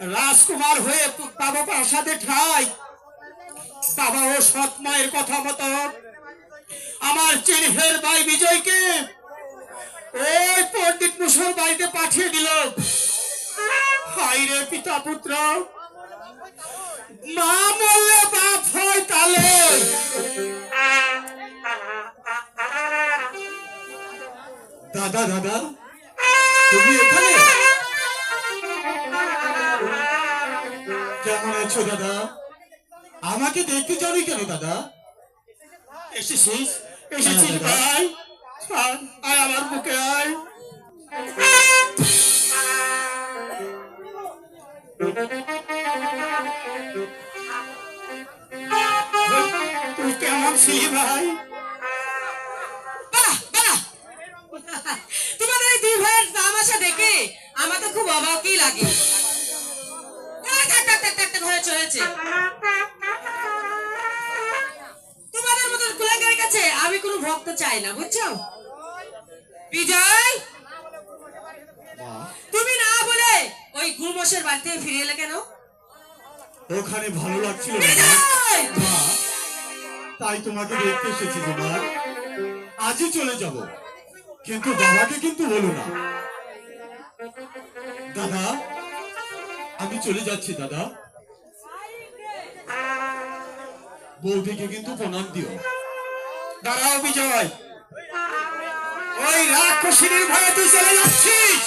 রাজকুমার হয়ে বাবা প্রাসাদে ঠাই। বাবা ও সৎ মায়ের কথা মতো। আমার চিনহের ভাই বিজয়কে ওই পণ্ডিত মুসর বাড়িতে পাঠিয়ে দিল। হাই পিতা পুত্র, মা বললে বাপ হয় তালে। দাদা দাদা, তুমি এখানে? কেমন আছো দাদা। আমাকে দেখতে চাওনি কেন দাদা? এসেছিস? এসেছিস ভাই। আয়, আমার বুকে আয়। তুই কেমন ছিলি ভাই? বাহ বাহ। তোমাদের এই দুই ভাইয়ের তামাশা দেখে আমার তো খুব অবাকই লাগে। হয়েছে হয়েছে তোমাদের মতন কুলাঙ্গারের কাছে আমি কোনো ভক্ত চাই না বুঝছ? বিজয়! তুমি না বলে ওই গুরুমশের বাড়ি থেকে ফিরে এলে কেন? ওখানে ভালো লাগছিল তাই তোমাকে দেখতে এসেছি তোমার আজই চলে যাব। কিন্তু বাবাকে কিন্তু বলো না। দাদা আমি চলে যাচ্ছি দাদা। বৌদিকে কিন্তু প্রণাম দিও দাঁড়াও বিজয় ওই রাক্ষসীর ভয়ে তুই চলে যাচ্ছিস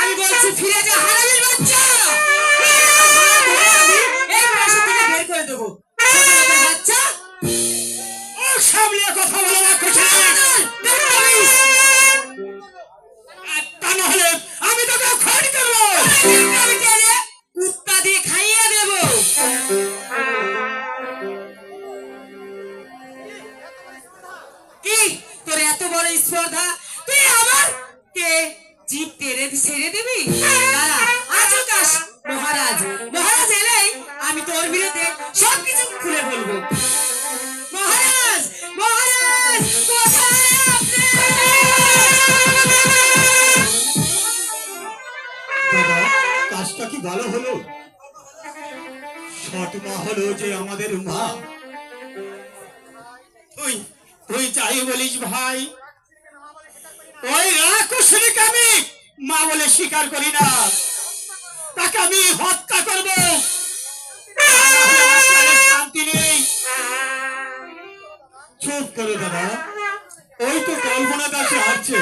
আমি বলছি ফিরে যা করে দেবো সামলিয়ে কথা বলো বড় স্পর্ধা। তুই আমার কে? জিপ তেরে ছেড়ে দিবি? দাঁড়া আজও কাশ। মহারাজ মহারাজ এলেই আমি তোর বিরুদ্ধে সবকিছু খুলে বলব। মহারাজ মহারাজ কোথায় আপনি? দাদা কাজটা কি ভালো হলো? সৎ মা হলো যে আমাদের মা তুই তুই যাই বলিস ভাই। ওই রাক্ষসীকে আমি মা বলে স্বীকার করি না। তাকে আমি হত্যা করব। শান্তি নেই। চুপ করে দাদা, ওই তো কল্পনা দাসে আসছে